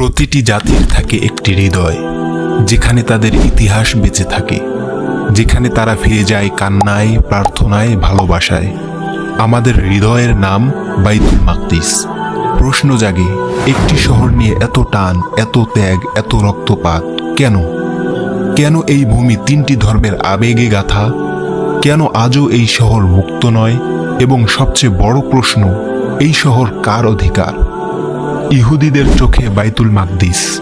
প্রতিটি জাতির থাকে একটি হৃদয়, যেখানে তাদের ইতিহাস বেঁচে থাকে, যেখানে তারা ফিরে যায় কান্নায়, প্রার্থনায়, ভালোবাসায়। আমাদের হৃদয়ের নাম বাইতুল মাকদিস। প্রশ্ন জাগে, একটি শহর নিয়ে এত টান, এত ত্যাগ, এত রক্তপাত, কেন? কেন এই ভূমি তিনটি ধর্মের আবেগে গাথা? কেন আজও এই শহর মুক্ত নয়? এবং সবচেয়ে বড় প্রশ্ন, এই শহর কার অধিকার? ইহুদিদের চোখে বাইতুল মাকদিস।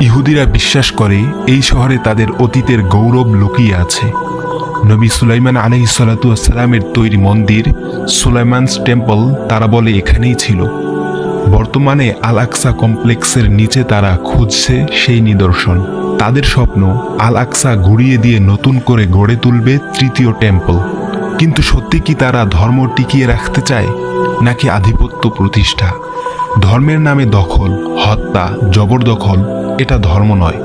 ইহুদিরা বিশ্বাস করে এই শহরে তাদের অতীতের গৌরব লুকিয়ে আছে। নবী সুলাইমান আলহি সালামের তৈরি মন্দির, সুলাইমানস টেম্পল, তারা বলে এখানেই ছিল। বর্তমানে আল আকসা কমপ্লেক্সের নিচে তারা খুঁজছে সেই নিদর্শন। তাদের স্বপ্ন আল আকসা ঘুরিয়ে দিয়ে নতুন করে গড়ে তুলবে তৃতীয় টেম্পল। কিন্তু সত্যি কি তারা ধর্ম টিকিয়ে রাখতে চায়? নাকি আধিপত্য প্রতিষ্ঠা? ধর্মের নামে দখল, হত্যা, জবরদখল, এটা ধর্ম নয়।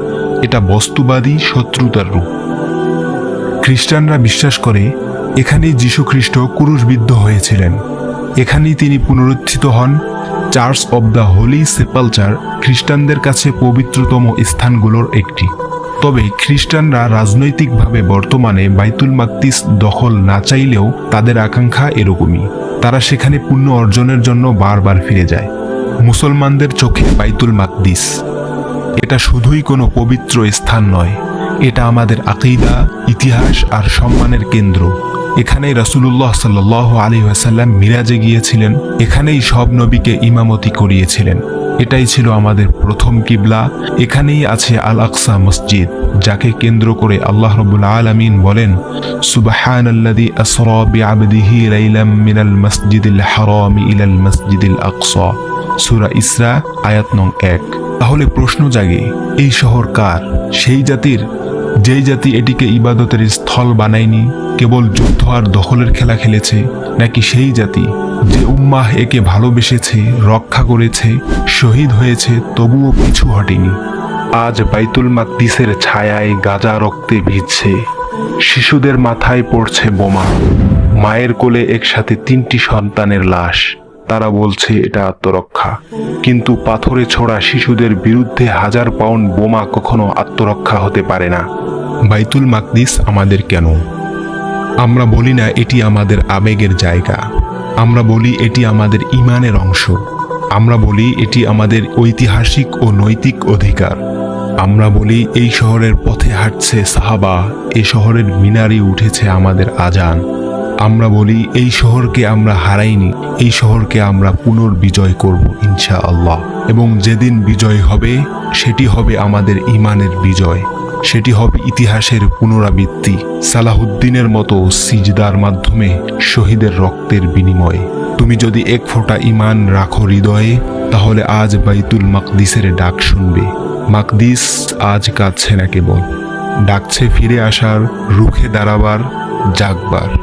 এটা বস্তুবাদী শত্রুতার রূপ। খ্রিস্টানরা বিশ্বাস করে, এখানেই যীশু খ্রিস্ট কুরুশবিদ্ধ হয়েছিলেন। এখানেই তিনি পুনরুত্থিত হন। Church of the Holy Sepulchre খ্রিস্টানদের কাছে পবিত্রতম স্থানগুলোর একটি। তবে খ্রিস্টানরা রাজনৈতিকভাবে বর্তমানে বাইতুল মাকতিস দখল না চাইলেও তাদের আকাঙ্ক্ষা এরকমই। তারা সেখানে পুণ্য অর্জনের জন্য বারবার ফিরে যায়। মুসলমানদের চোখে বাইতুল মাকদিস। এটা শুধুই কোনো পবিত্র স্থান নয়, এটা আমাদের আকিদা, ইতিহাস আর সম্মানের কেন্দ্র। এখানেই রাসূলুল্লাহ সাল্লাহ আলী ওয়াসাল্লাম মিরাজে গিয়েছিলেন, এখানেই সব নবীকে ইমামতি করিয়েছিলেন। এটাই ছিল আমাদের প্রথম কিবলা, এখানেই আছে আল আকসা মসজিদ, যাকে কেন্দ্র করে আল্লাহ রবুল আলমিন বলেন সুবাহান আসরা মিনাল মসজিদিল হারাম ইলাল আকসা। সূরা ইসরা, আয়াত নং এক। তাহলে প্রশ্ন জাগে, এই শহর কার? সেই জাতির? যেই জাতি এটিকে ইবাদতের স্থল বানায়নি, কেবল যুদ্ধ আর দখলের খেলা খেলেছে, নাকি সেই জাতি, যে উম্মাহ একে ভালোবেসেছে, রক্ষা করেছে, শহীদ হয়েছে, তবুও পিছু হটেনি। আজ বাইতুল মাকদিসের ছায়ায় গাজা রক্তে ভিজছে। শিশুদের মাথায় পড়ছে বোমা। মায়ের কোলে একসাথে তিনটি সন্তানের লাশ। তারা বলছে, এটা আত্মরক্ষা। কিন্তু পাথরে ছোড়া শিশুদের বিরুদ্ধে হাজার পাউন্ড বোমা কখনো আত্মরক্ষা হতে পারে না। বাইতুল মাকদিস আমাদের কেন? আমরা বলি না এটি আমাদের আবেগের জায়গা। আমরা বলি এটি আমাদের ইমানের অংশ। আমরা বলি এটি আমাদের ঐতিহাসিক ও নৈতিক অধিকার। আমরা বলি এই শহরের পথে হাঁটছে সাহাবা এই শহরের মিনারে উঠেছে আমাদের আজান। আমরা বলি, এই শহরকে আমরা হারাইনি, এই শহরকে আমরা পুনর্বিজয় করব ইনশা আল্লাহ এবং যেদিন বিজয় হবে, সেটি হবে আমাদের ইমানের বিজয়। সেটি হবে ইতিহাসের পুনরাবৃত্তি। সালাহুদ্দিনের মতো সিজদার মাধ্যমে শহীদের রক্তের বিনিময়ে। তুমি যদি এক ফোঁটা ইমান রাখো হৃদয়ে, তাহলে আজ বাইতুল মাকদিসের ডাক শুনবে। মাকদিস আজ কাঁদছে না কেবল। ডাকছে ফিরে আসার, রুখে দাঁড়াবার, জাগবার।